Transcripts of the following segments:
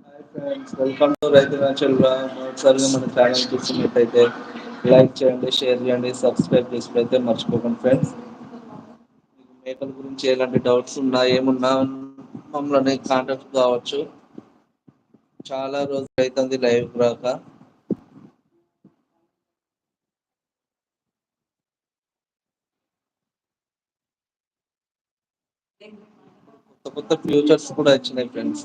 Hi friends welcome to రైతు మొదటిసారిగా మన ఛానల్ చూస్తున్నట్టయితే లైక్ చేయండి షేర్ చేయండి సబ్స్క్రైబ్ చేసుడయితే మర్చిపోకండి ఫ్రెండ్స్ మీకు మేకల గురించి ఎలాంటి డౌట్స్ ఉన్నా ఏమున్నా మమ్మల్ని కాంటాక్ట్ కావచ్చు. చాలా రోజులు అవుతుంది లైవ్ రాక. కొత్త కొత్త ఫ్యూచర్స్ కూడా వచ్చినాయి ఫ్రెండ్స్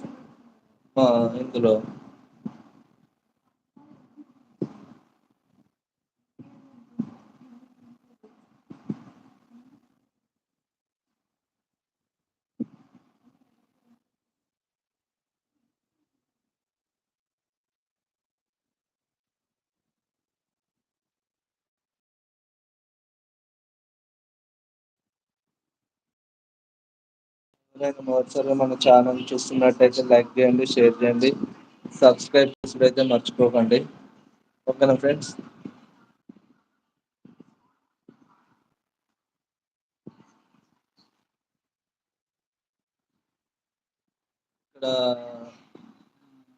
아 힘들어. మొదటిసారిగా మన ఛానల్ చూస్తున్నట్టయితే లైక్ చేయండి షేర్ చేయండి సబ్స్క్రైబ్ చేసుడయితే మర్చిపోకండి. ఓకేనా ఫ్రెండ్స్? ఇక్కడ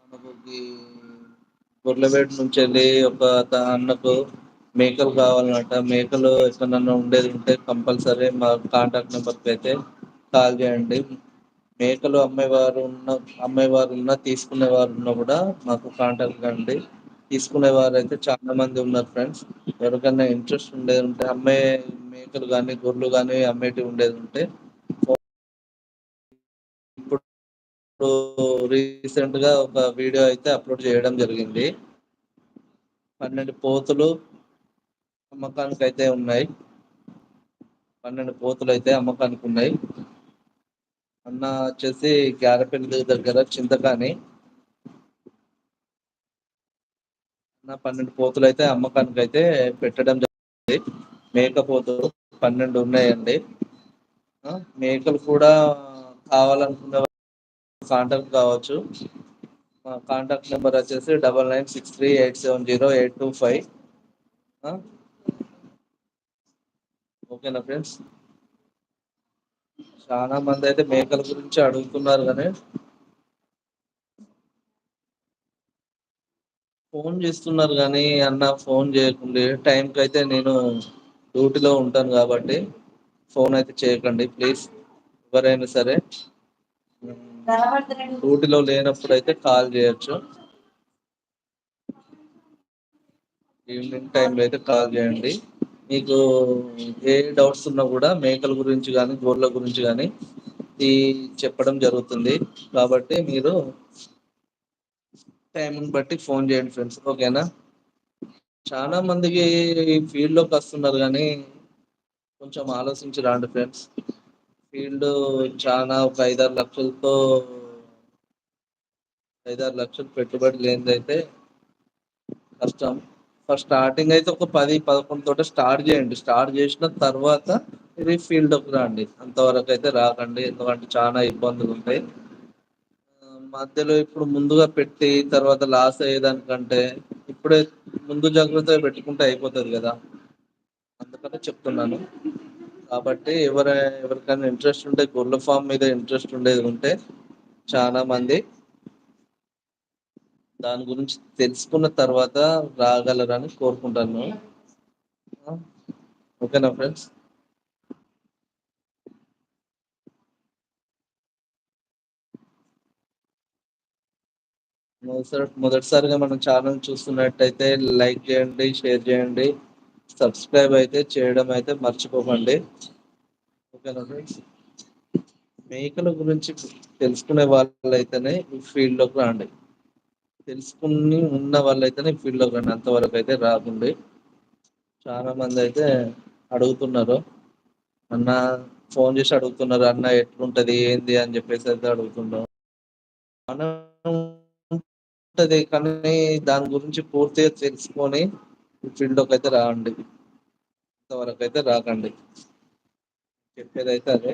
మనకు ఈ నుంచి వెళ్ళి ఒక అన్నకు మేకలు కావాలన్నట మేకలు ఎక్కడన్నా ఉండేది ఉంటే కంపల్సరీ మా కాంటాక్ట్ నెంబర్కి అయితే కాల్ చేయండి మేకలు అమ్మేవారు ఉన్న అమ్మేవారు ఉన్న ఉన్నా ఉన్న ఉన్నా కూడా మాకు కాంటాక్ట్ కండి. తీసుకునేవారు అయితే చాలా మంది ఉన్నారు ఫ్రెండ్స్ ఎవరికైనా ఇంట్రెస్ట్ ఉండేది ఉంటే అమ్మే మేకలు కానీ గొర్రెలు కానీ అమ్మేటి ఉండేది ఉంటే ఇప్పుడు రీసెంట్గా ఒక వీడియో అయితే అప్లోడ్ చేయడం జరిగింది. పన్నెండు పోతులు అమ్మకానికి అయితే ఉన్నాయి. పన్నెండు పోతులు అయితే అమ్మకానికి ఉన్నాయి. అన్న వచ్చేసి గ్యారపల్లి దగ్గర చింతకాని. నా పన్నెండు పోతులు అయితే అమ్మకానికి అయితే పెట్టడం జరిగింది. మేకపోతులు పన్నెండు ఉన్నాయండి. మేకలు కూడా కావాలనుకునే కాంటాక్ట్ కావచ్చు. మా కాంటాక్ట్ నెంబర్ వచ్చేసి double nine six three eight seven zero eight two five. ఓకేనా ఫ్రెండ్స్? చాలా మంది అయితే మేకల గురించి అడుగుతున్నారు గానీ ఫోన్ చేస్తున్నారు కానీ అన్న ఫోన్ చేయకుండే. టైం కి అయితే నేను డ్యూటీలో ఉంటాను కాబట్టి ఫోన్ అయితే చేయకండి. ప్లీజ్ ఎవరైనా సరే డ్యూటీలో లేనప్పుడు అయితే కాల్ చేయొచ్చు. ఈవినింగ్ టైమ్లో అయితే కాల్ చేయండి. మీకు ఏ డౌట్స్ ఉన్నా కూడా మేకల గురించి కానీ గోర్ల గురించి కానీ ఈ చెప్పడం జరుగుతుంది. కాబట్టి మీరు టైంని బట్టి ఫోన్ చేయండి ఫ్రెండ్స్ ఓకేనా? చాలా మందికి ఫీల్డ్లోకి వస్తున్నారు కానీ కొంచెం ఆలోచించి రాండి ఫ్రెండ్స్ ఫీల్డ్ చాలా ఒక ఐదారు లక్షలతో ఐదారు లక్షలు పెట్టుబడి లేనిదైతే కష్టం. ఫస్ట్ స్టార్టింగ్ అయితే ఒక పది పదకొండు తోట స్టార్ట్ చేయండి. స్టార్ట్ చేసిన తర్వాత ఇది ఫీల్డ్కి రండి. అంతవరకు అయితే రాకండి. ఎందుకంటే చాలా ఇబ్బందులు ఉంటాయి. మధ్యలో ఇప్పుడు ముందుగా పెట్టి తర్వాత లాస్ అయ్యేదానికంటే ఇప్పుడే ముందు జాగ్రత్తగా పెట్టుకుంటే అయిపోతుంది కదా. అందుకనే చెప్తున్నాను. కాబట్టి ఎవరి ఎవరికైనా ఇంట్రెస్ట్ ఉంటే గొర్ల ఫామ్ మీద ఇంట్రెస్ట్ ఉండేది ఉంటే చాలా మంది దాని గురించి తెలుసుకున్న తర్వాత రాగలరని కోరుకుంటాను ఓకేనా ఫ్రెండ్స్? మొదటిసారి మొదటిసారిగా మనం ఛానల్ చూస్తున్నట్టయితే లైక్ చేయండి షేర్ చేయండి. సబ్స్క్రైబ్ అయితే చేయడం అయితే మర్చిపోకండి. ఓకేనా ఫ్రెండ్స్? మేకల గురించి తెలుసుకునే వాళ్ళైతేనే అయితేనే ఈ ఫీల్డ్లోకి రండి. తెలుసుకుని ఉన్న వాళ్ళైతేనే ఫీల్డ్ ఫీల్డ్లో కానీ అంతవరకు అయితే రాకండి. చాలా మంది అయితే అడుగుతున్నారు. అన్న ఫోన్ చేసి అడుగుతున్నారు. అన్న ఎట్లుంటది? ఏంది? అని చెప్పేసి అయితే అడుగుతున్నాం మనం ఉంటది కానీ దాని గురించి పూర్తిగా తెలుసుకొని ఫీల్డ్లోకి అయితే రాండి. అంతవరకు అయితే రాకండి. చెప్పేదైతే అదే.